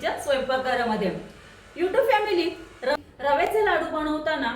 स्वयंपाकघरामध्ये. YouTube family रव्याचे लाडू बनवताना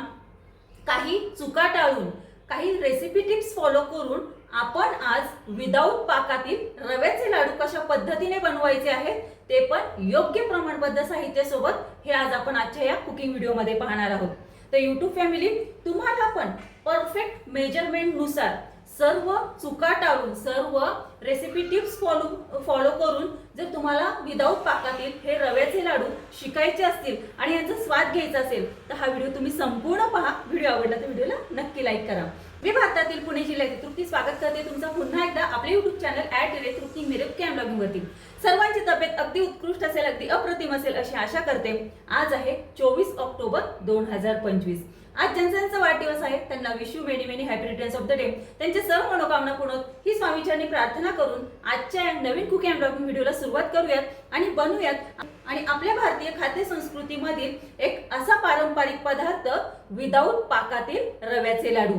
काही चुका टाळून काही रेसिपी टिप्स फॉलो करून आपण आज विदाऊट पाकातील रव्याचे लाडू कशा पद्धतीने बनवायचे आहेत ते पण योग्य प्रमाणबद्ध साहित्यासोबत हे आज आपण आजच्या या कुकिंग व्हिडिओमध्ये पाहणार आहोत. तर युट्यूब फॅमिली तुम्हाला पण परफेक्ट मेजरमेंटनुसार सर्व चुका टाळून सर्व रेसिपी टिप्स फॉलो फॉलो करून जर तुम्हाला विदाऊट पाकातील हे रव्याचे लाडू शिकायचे असतील आणि यांचा स्वाद घ्यायचा असेल तर हा व्हिडिओ तुम्ही संपूर्ण पहा. व्हिडिओ आवडला तर व्हिडिओला नक्की लाईक करा. मी भारतातील पुणे जिल्ह्यातील तृप्ती स्वागत करते. तुमचा पुन्हा एकदा आपले युट्यूब चॅनल ऍड केले तृप्ती मिरप कॅम लागून वरती. सर्वांची तब्येत अगदी उत्कृष्ट असेल अगदी अप्रतिम असेल अशी आशा करते. आज आहे चोवीस ऑक्टोबर दोन हजार पंचवीस. आज ज्यांचा वाढदिवस आहे. त्यांना wish you many many happy returns of the day त्यांच्या सर्व मनोकामना पूर्ण ही स्वामीचरणी प्रार्थना करून आजच्या या नवीन कुकिंग अँड ब्लॉगिंग व्हिडिओला सुरुवात करूयात आणि बनवूयात आणि आपल्या भारतीय खाद्य संस्कृतीमधील एक असा पारंपरिक पदार्थ विदाऊट पाकातील रव्याचे लाडू.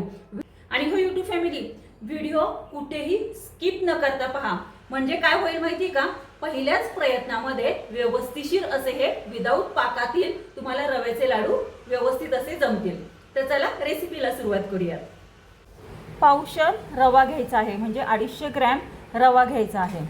आणि हो युट्यूब फॅमिली व्हिडिओ कुठेही स्किप न करता पहा. म्हणजे काय होईल माहिती का? पहिल्याच प्रयत्नामध्ये व्यवस्थिशीर असे हे विदाऊट पाकातील तुम्हाला रव्याचे लाडू व्यवस्थित असे जमतील. तर चला रेसिपीला सुरुवात करूयात. पावशर रवा घ्यायचा आहे म्हणजे अडीचशे ग्रॅम रवा घ्यायचा आहे.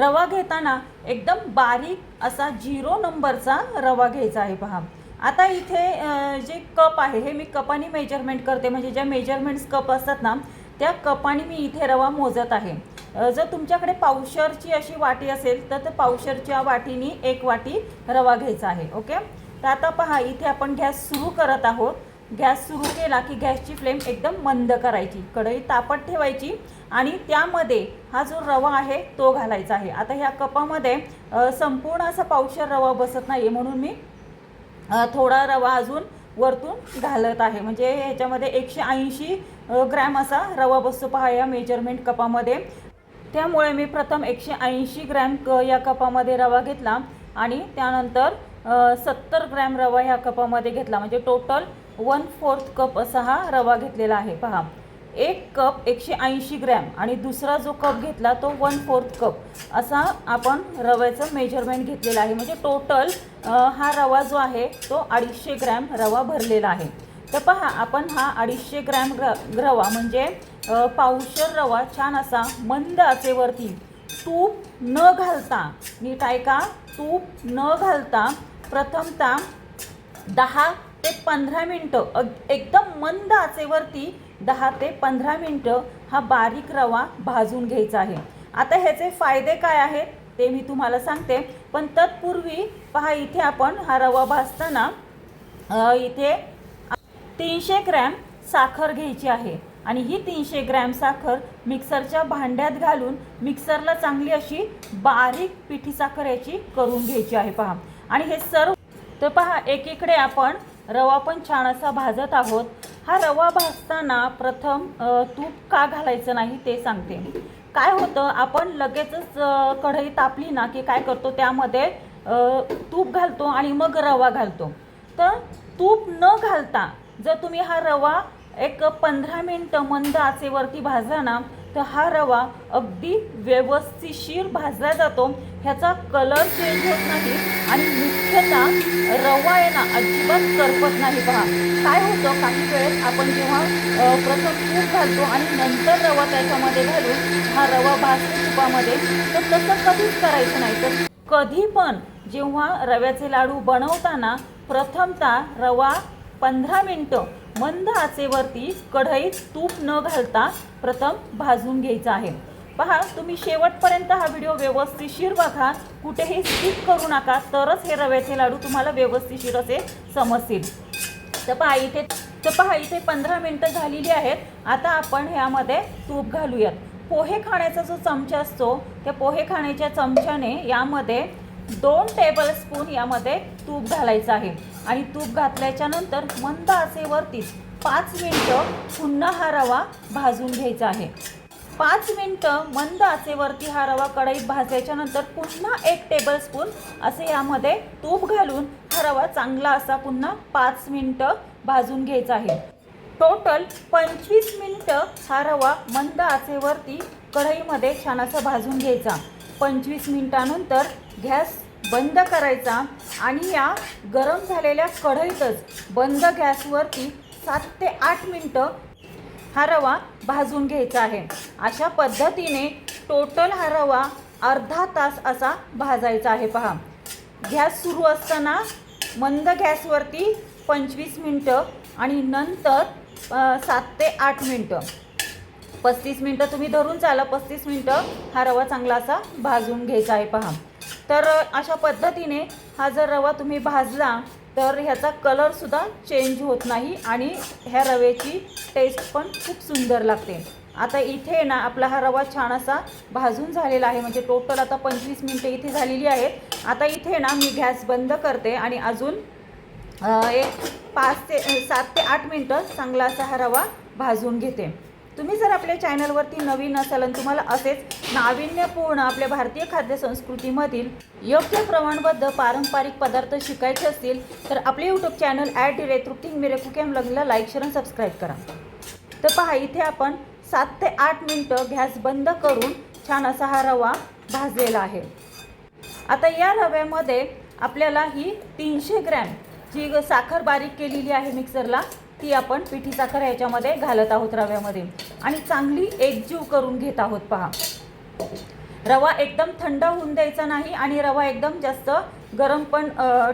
रवा घेताना एकदम बारीक असा झिरो नंबरचा रवा घ्यायचा आहे पहा. आता इथे जे कप आहे हे मी कपाने मेजरमेंट करते. म्हणजे ज्या मेजरमेंट्स कप असतात ना त्या कपाने मी इथे रवा मोजत आहे. जर तुमच्याकडे पावशरची अशी वाटी असेल तर त्या पावशरच्या वाटीनी एक वाटी रवा घ्यायचा आहे ओके? तर आता पहा इथे आपण गॅस सुरू करत आहोत. गॅस सुरू केला की गॅसची फ्लेम एकदम मंद करायची कढई तापत ठेवायची आणि त्यामध्ये हा जो रवा आहे तो घालायचा आहे. आता ह्या कपामध्ये संपूर्ण असा पावशर रवा बसत नाही म्हणून मी थोडा रवा अजून वरतून घालत आहे. म्हणजे ह्याच्यामध्ये एकशे ऐंशी ग्रॅम असा रवा बसतो पहा या मेजरमेंट कपामध्ये. त्यामुळे मी प्रथम एकशे ऐंशी ग्रॅम क या कपामध्ये रवा घेतला आणि त्यानंतर सत्तर ग्रॅम रवा ह्या कपामध्ये घेतला. म्हणजे टोटल वन फोर्थ कप असा हा रवा घेतलेला आहे. पहा एक कप एकशे ऐंशी ग्रॅम आणि दुसरा जो कप घेतला तो वन फोर्थ कप असा आपण रव्याचं मेजरमेंट घेतलेलं आहे. म्हणजे टोटल हा रवा जो आहे तो अडीचशे ग्रॅम रवा भरलेला आहे. तर पहा आपण हा अडीचशे ग्रॅम र रवा म्हणजे पावशर रवा छान असा मंद आचेवरती तूप न घालता नीट ऐका तूप न घालता प्रथमतः दहा ते पंधरा मिनटं अग- एकदम मंद आचेवरती दहा ते पंधरा मिनटं हा बारीक रवा भाजून घ्यायचा आहे. आता ह्याचे फायदे काय आहेत ते मी तुम्हाला सांगते. पण तत्पूर्वी पहा इथे आपण हा रवा भाजताना इथे तीनशे ग्रॅम साखर घ्यायची आहे. आणि ही तीनशे ग्रॅम साखर मिक्सरच्या भांड्यात घालून मिक्सरला चांगली अशी बारीक पिठी साखर याची करून घ्यायची आहे. पहा. आणि हे सर्व तर पहा एकीकडे आपण रवा पण छान असा भाजत आहोत. हा रवा भाजताना प्रथम तूप का घालायचं नाही ते सांगते. काय होतं आपण लगेचच कढई तापली ना की काय करतो त्यामध्ये तूप घालतो आणि मग रवा घालतो. तर तूप न घालता जर तुम्ही हा रवा एक पंधरा मिनटं मंद आचेवरती भाजला ना तर हा रवा अगदी व्यवस्थिशीर भाजला जातो. ह्याचा कलर चेंज होत नाही आणि मुख्यतः रवा आहे ना अजिबात करपत नाही पहा. काय होतं? काही वेळेस आपण जेव्हा प्रथम तूप घालतो आणि नंतर रवा त्याच्यामध्ये घालून हा रवा भाजतो तुपामध्ये तर तसं कधीच करायचं नाही. तर कधी पण जेव्हा रव्याचे लाडू बनवताना प्रथमतः रवा पंधरा मिनटं मंद आचेवरती कढईत तूप न घालता प्रथम भाजून घ्यायचा आहे. पहा तुम्ही शेवटपर्यंत हा व्हिडिओ व्यवस्थिशीर बघा. कुठेही स्किप करू नका तरच हे रव्याचे लाडू तुम्हाला व्यवस्थिशीर असे समजतील. तर पहा इथे तर पहा इथे पंधरा मिनटं झालेली आहेत. आता आपण ह्यामध्ये तूप घालूयात. पोहे खाण्याचा जो चमचा असतो त्या पोहे खाण्याच्या चमच्याने यामध्ये दोन टेबल स्पून यामध्ये तूप घालायचं आहे. आणि तूप घातल्याच्या नंतर मंद आचेवरतीच पाच मिनटं पुन्हा हा रवा भाजून घ्यायचा आहे. पाच मिनटं मंद आचेवरती हा रवा कढईत भाजायच्या नंतर पुन्हा एक टेबल स्पून असे यामध्ये तूप घालून हा रवा चांगला असा पुन्हा पाच मिनटं भाजून घ्यायचा आहे. टोटल पंचवीस मिनटं हा रवा मंद आचेवरती कढईमध्ये छान असा भाजून घ्यायचा. पंचवीस मिनटानंतर गॅस बंद करायचा आणि या गरम झालेल्या कढईतच बंद गॅसवरती सात ते आठ मिनटं हा रवा भाजून घ्यायचा आहे. अशा पद्धतीने टोटल हा रवा अर्धा तास असा भाजायचा आहे. पहा गॅस सुरू असताना मंद गॅसवरती पंचवीस मिनटं आणि नंतर सात ते आठ मिनटं. पस्तीस मिनटं तुम्ही धरून चाला पस्तीस मिनटं हा रवा चांगला असा भाजून घ्यायचा आहे पहा. तर अशा पद्धतीने हा जर रवा तुम्ही भाजला तर ह्याचा कलरसुद्धा चेंज होत नाही आणि ह्या रव्याची टेस्ट पण खूप सुंदर लागते. आता इथे ना आपला हा रवा छान असा भाजून झालेला आहे. म्हणजे टोटल आता पंचवीस मिनटं इथे झालेली आहेत. आता इथे ना मी गॅस बंद करते आणि अजून एक पाच ते सात ते आठ मिनटं चांगला असा हा रवा भाजून घेते. तुम्ही जर आपल्या चॅनलवरती नवीन असाल आणि तुम्हाला असेच नाविन्यपूर्ण आपल्या भारतीय खाद्य संस्कृतीमधील योग्य प्रमाणबद्ध पारंपरिक पदार्थ शिकायचे असतील तर आपले YouTube channel at direct Trupti मिरे कुकेम लग्नला लाईक शेअर आणि सबस्क्राईब करा. तर पहा इथे आपण सात ते आठ मिनटं गॅस बंद करून छान असा हा रवा भाजलेला आहे. आता या रव्यामध्ये आपल्याला ही तीनशे ग्रॅम जी साखर बारीक केलेली आहे मिक्सरला ती आपण पिठी साखर ह्याच्यामध्ये घालत आहोत रव्यामध्ये. आणि चांगली एकजीव करून घेत आहोत पहा. रवा एकदम थंड होऊन द्यायचा नाही आणि रवा एकदम जास्त गरम पण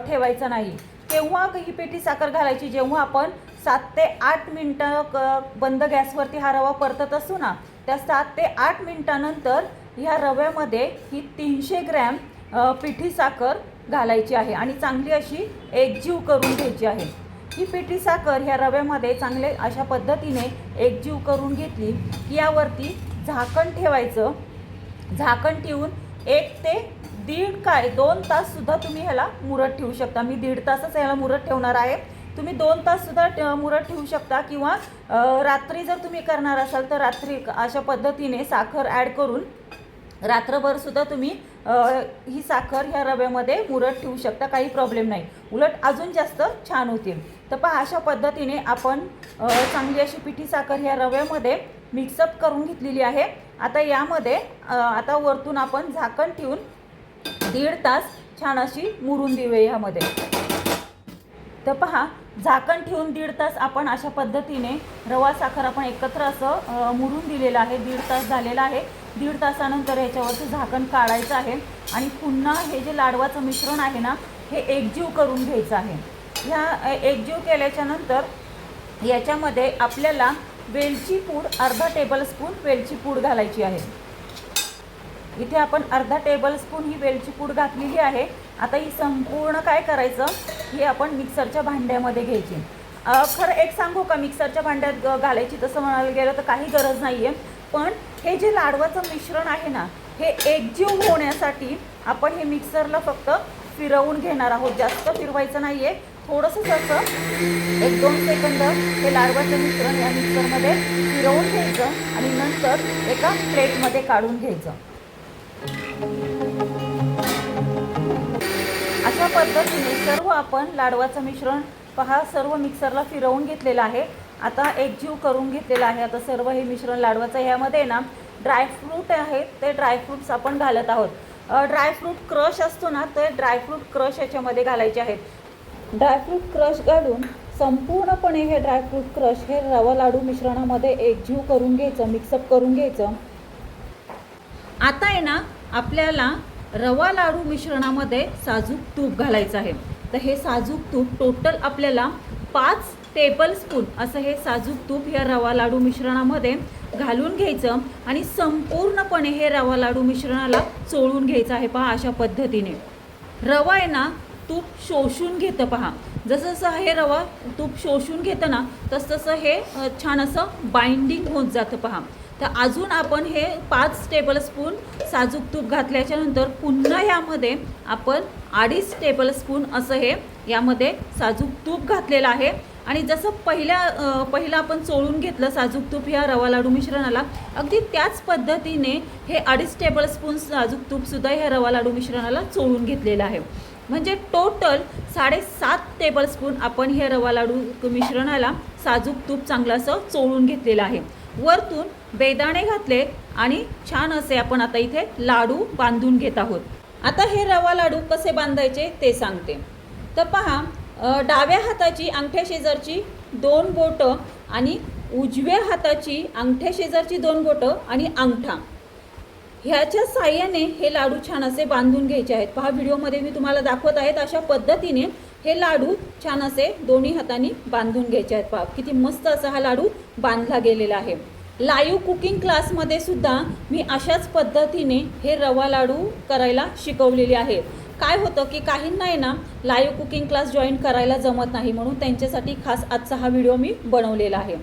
ठेवायचा नाही. केव्हा ही पेटी साखर घालायची? जेव्हा आपण सात ते आठ मिनटं क- बंद गॅसवरती हा रवा परतत असतो ना त्या सात ते आठ मिनटानंतर ह्या रव्यामध्ये ही तीनशे ग्रॅम पिठी साखर घालायची आहे. आणि चांगली अशी एकजीव करून घ्यायची आहे. ही पिठी साखर ह्या रव्यामध्ये चांगले अशा पद्धतीने एकजीव करून घेतली की यावरती झाकण ठेवायचं. झाकण ठेवून एक ते दीड काय दोन ताससुद्धा तुम्ही ह्याला मुरत ठेवू शकता. मी दीड तासच ह्याला मुरत ठेवणार आहे. तुम्ही दोन ताससुद्धा मुरत ठेवू शकता किंवा रात्री जर तुम्ही करणार असाल तर रात्री अशा पद्धतीने साखर ॲड करून रात्रभर सुद्धा तुम्ही ही साखर ह्या रव्यामध्ये मुरत ठेवू शकता काही प्रॉब्लेम नाही. उलट अजून जास्त छान होतील. तर पहा अशा पद्धतीने आपण चांगली अशी पिठी साखर ह्या रव्यामध्ये मिक्सअप करून घेतलेली आहे. आता यामध्ये आता वरतून आपण झाकण ठेवून दीड तास छान अशी मुरून देऊया ह्यामध्ये तर पहा झाकण ठेवून दीड तास आपण अशा पद्धतीने रवा साखर आपण एकत्र असं मुरून दिलेलं आहे. दीड तास झालेला आहे. दीड तासानंतर ह्याच्यावरचं झाकण काढायचं आहे. आणि पुन्हा हे जे लाडवाचं मिश्रण आहे ना हे एकजीव करून घ्यायचं आहे. ह्या एकजीव केल्याच्यानंतर याच्यामध्ये आपल्याला वेलची पूड अर्धा टेबलस्पून वेलची पूड घालायची आहे. इथे आपण अर्धा टेबलस्पून ही वेलची पूड घातलेली आहे. आता ही संपूर्ण काय करायचं? हे आपण मिक्सरच्या भांड्यामध्ये घ्यायची. खरं एक सांगू का? मिक्सरच्या भांड्यात घालायची तसं म्हणायला गेलं तर काही गरज नाही आहे पण हे जे लाडवाचं मिश्रण आहे ना हे एकजीव होण्यासाठी आपण हे मिक्सरला फक्त फिरवून घेणार आहोत. जास्त फिरवायचं नाही आहे थोडंसं असं एक दोन सेकंद हे लाडवाचं मिश्रण या मिक्सरमध्ये फिरवून घ्यायचं आणि नंतर एका प्लेटमध्ये काढून घ्यायचं. अशा पद्धतीने सर्व आपण लाडवाचं मिश्रण पहा सर्व मिक्सरला फिरवून घेतलेलं आहे. आता एकजीव करून घेतलेलं आहे. आता सर्व हे मिश्रण लाडवाचं ह्यामध्ये ना ड्रायफ्रूट आहेत ते ड्रायफ्रूट्स आपण घालत आहोत. ड्रायफ्रूट क्रश असतो ना ते ड्रायफ्रूट क्रश याच्यामध्ये घालायचे आहेत. ड्रायफ्रूट क्रश घालून संपूर्णपणे हे ड्रायफ्रूट क्रश हे रवा लाडू मिश्रणामध्ये एकजीव करून घ्यायचं मिक्सअप करून घ्यायचं. आता आहे ना आपल्याला रवा लाडू मिश्रणामध्ये साजूक तूप घालायचं आहे. तर हे साजूक तूप टोटल आपल्याला पाच टेबल स्पून असं हे साजूक तूप या रवा लाडू मिश्रणामध्ये घालून घ्यायचं आणि संपूर्णपणे हे रवा लाडू मिश्रणाला चोळून घ्यायचं आहे पहा अशा पद्धतीने. रवा आहे ना तूप शोषून घेतं पहा. जसं जसं हे रवा तूप शोषून घेतं ना तसं तसं हे छान असं बाइंडिंग होत जातं पहा. तर अजून आपण हे पाच टेबलस्पून साजूक तूप घातल्याच्यानंतर पुन्हा यामध्ये आपण अडीच टेबलस्पून असं हे यामध्ये साजूक तूप घातलेलं आहे. आणि जसं पहिल्या पहिलं आपण चोळून घेतलं साजूक तूप ह्या रवा लाडू मिश्रणाला अगदी त्याच पद्धतीने हे अडीच टेबलस्पून साजूक तूपसुद्धा ह्या रवा लाडू मिश्रणाला चोळून घेतलेलं आहे. म्हणजे टोटल साडेसात टेबलस्पून आपण हे रवा लाडू मिश्रणाला साजूक तूप चांगलं असं चोळून घेतलेलं आहे. वरतून बेदाणे घातले आणि छान असे आपण आता इथे लाडू बांधून घेत आहोत. आता हे रवा लाडू कसे बांधायचे ते सांगते. तर पहा डाव्या हाताची अंगठ्या शेजारची दोन बोटं आणि उजव्या हाताची अंगठ्या शेजारची दोन बोटं आणि अंगठा. ह्याच्या साह्याने हे लाडू छान असे बांधून घ्यायचे आहेत. पहा व्हिडिओमध्ये मी तुम्हाला दाखवत आहेत अशा पद्धतीने हे लाडू छान असे दोन्ही हातांनी बांधून घ्यायचे आहेत. पहा किती मस्त असा हा लाडू बांधला गेलेला आहे. लाईव्ह कुकिंग क्लासमध्ये सुद्धा मी अशाच पद्धतीने हे रवा लाडू करायला शिकवलेले आहे. काय होतं की काहींना आहे ना लाईव्ह कुकिंग क्लास जॉईन करायला जमत नाही म्हणून त्यांच्यासाठी खास आजचा हा व्हिडिओ मी बनवलेला आहे.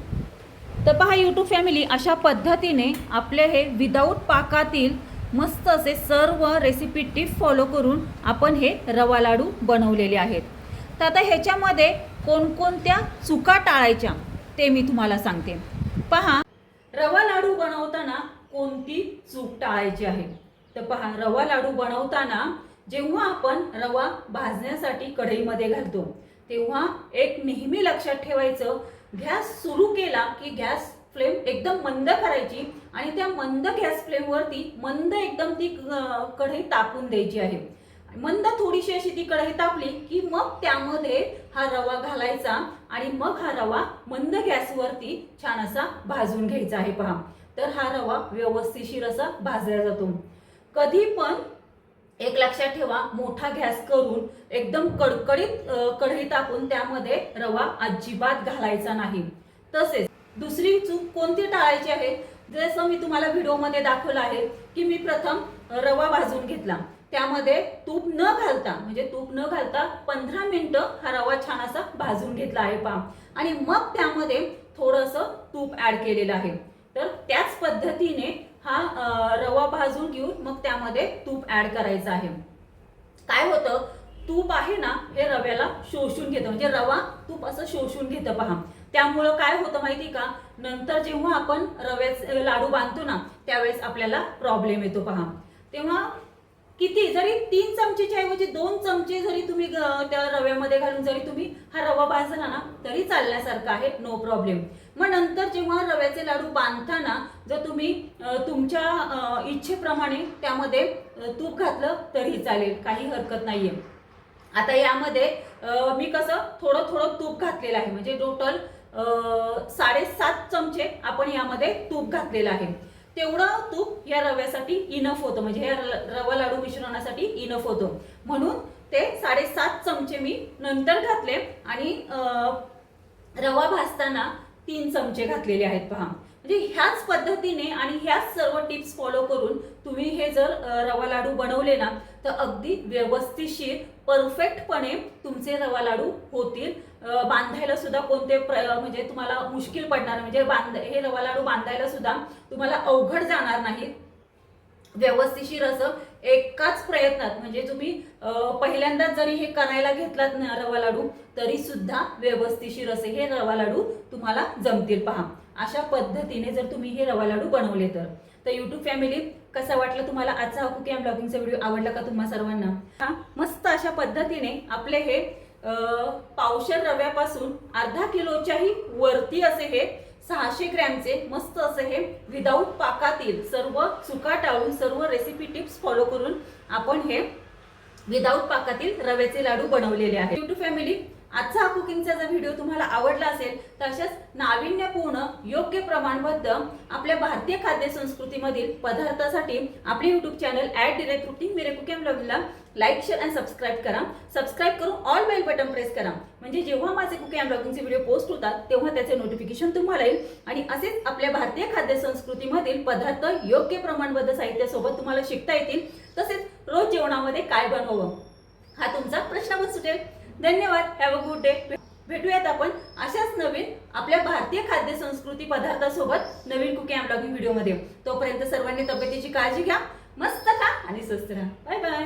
तर पहा यूट्यूब फॅमिली अशा पद्धतीने आपले हे विदाऊट पाकातील मस्त असे सर्व रेसिपी टिप फॉलो करून आपण हे रवा लाडू बनवलेले आहेत. तर आता ह्याच्यामध्ये कोणकोणत्या चुका टाळायच्या ते मी तुम्हाला सांगते. पहा रवा लाडू बनवताना कोणती चूक टाळायची आहे? तर पहा रवा लाडू बनवताना जेव्हा आपण रवा भाजण्यासाठी कढईमध्ये घालतो तेव्हा एक नेहमी लक्षात ठेवायचं गॅस सुरू केला की गॅस फ्लेम एकदम मंद करायची आणि त्या मंद गॅस फ्लेमवरती मंद एकदम ती कढई तापून द्यायची आहे. मंद थोडीशी अशी ती कढई तापली की मग त्यामध्ये हा रवा घालायचा आणि मग हा रवा मंद गॅसवरती छान असा भाजून घ्यायचा आहे पहा. तर हा रवा व्यवस्थिशीर असा भाजला जातो. कधी पण एक लक्षात ठेवा मोठा गॅस करून एकदम कडकडीत कढई तापून त्यामध्ये रवा अजिबात घालायचा नाही. तसेच दुसरी चूक कोणती टाळायची आहे? जसं मी तुम्हाला व्हिडिओमध्ये दाखवलं आहे की मी प्रथम रवा भाजून घेतला. त्यामध्ये तूप न घालता म्हणजे तूप न घालता पंधरा मिनिटं हा रवा छान असा भाजून घेतला आहे पहा. आणि मग त्यामध्ये थोडंसं तूप ऍड केलेलं आहे. तर त्याच पद्धतीने हा रवा भाजून घेऊन मग त्यामध्ये तूप ऍड करायचं आहे. काय होतं? तूप आहे ना हे रव्याला शोषून घेतं. म्हणजे रवा तूप असं शोषून घेतं पहा. त्यामुळं काय होतं माहिती का? नंतर जेव्हा आपण रव्याचे लाडू बांधतो ना त्यावेळेस आपल्याला प्रॉब्लेम येतो पहा. तेव्हा किती? जरी तीन चमचेच्या ऐवजी दोन चमचे जरी तुम्ही त्या रव्यामध्ये घालून जरी तुम्ही हा रवा भाजला ना तरी चालण्यासारखा आहे. नो प्रॉब्लेम मग नंतर जेव्हा रव्याचे लाडू बांधताना जर तुम्ही तुमच्या इच्छेप्रमाणे त्यामध्ये तूप घातलं तरी चालेल. काही हरकत नाहीये. आता यामध्ये मी कसं थोडं थोडं तूप घातलेलं आहे. म्हणजे टोटल साडेसात चमचे आपण यामध्ये तूप घातलेलं आहे. तेवढं तूप या रव्यासाठी इनफ होतं. म्हणजे या रवा लाडू मिश्रणासाठी इनफ होतं. म्हणून ते साडेसात चमचे मी नंतर घातले आणि रवा भाजताना तीन चमचे घातलेले आहेत पहा. म्हणजे ह्याच पद्धतीने आणि ह्याच सर्व टिप्स फॉलो करून तुम्ही हे जर रवा लाडू बनवले ना तर अगदी व्यवस्थितशीर परफेक्टपणे तुमचे रवा लाडू होतील. बांधायला सुद्धा कोणते प्र- म्हणजे तुम्हाला मुश्किल पडणार म्हणजे बांध हे रवा लाडू बांधायला सुद्धा तुम्हाला अवघड जाणार नाहीत. व्यवस्थिशीर असं एकाच प्रयत्नात म्हणजे तुम्ही पहिल्यांदाच जरी हे करायला घेतलात ना रवा लाडू तरी सुद्धा व्यवस्थिशीर असे हे रवा लाडू तुम्हाला जमतील पहा. अशा पद्धतीने जर तुम्ही हे रवा लाडू बनवले तर. तर युट्यूब फॅमिली कसा वाटलं तुम्हाला आजचा हा कुकी ब्लॉगिंगचा व्हिडिओ आवडला का तुम्हा सर्वांना? हा मस्त अशा पद्धतीने आपले हे पावशर रव्यापासून अर्धा किलोच्याही वरती असे हे सहाशे ग्रॅमचे मस्त असे हे विदाऊट पाकातील सर्व चुका टाळून सर्व रेसिपी टिप्स फॉलो करून आपण हे विदाऊट पाकातील रव्याचे लाडू बनवलेले आहेत. युट्यूब फॅमिली आजचा हा कुकिंगचा जर व्हिडिओ तुम्हाला आवडला असेल तर अशाच नाविन्यपूर्ण योग्य प्रमाणबद्ध आपल्या भारतीय खाद्य संस्कृतीमधील पदार्थासाठी आपले YouTube channel at direct cooking मेरे कुकिंग ब्लॉगला लाईक शेअर अँड सबस्क्राईब करा. सबस्क्राईब करून ऑल बेल बटन प्रेस करा. म्हणजे जेव्हा माझे कुकिंग ब्लॉगिंगचे व्हिडिओ पोस्ट होतात तेव्हा त्याचे नोटिफिकेशन तुम्हाला येईल. आणि असेच आपल्या भारतीय खाद्य संस्कृतीमधील पदार्थ योग्य प्रमाणबद्ध साहित्यासोबत तुम्हाला शिकता येतील. तसेच रोज जेवणामध्ये काय बनवावं? हा तुमचा प्रश्न पण सुटेल. धन्यवाद हॅव अ गुड डे भेटूयात आपण अशाच नवीन आपल्या भारतीय खाद्य संस्कृती पदार्थासोबत नवीन कुकिंग ब्लॉगिंग व्हिडिओमध्ये. तोपर्यंत सर्वांनी तब्येतीची काळजी घ्या मस्त खा आणि स्वस्त राहा. Bye bye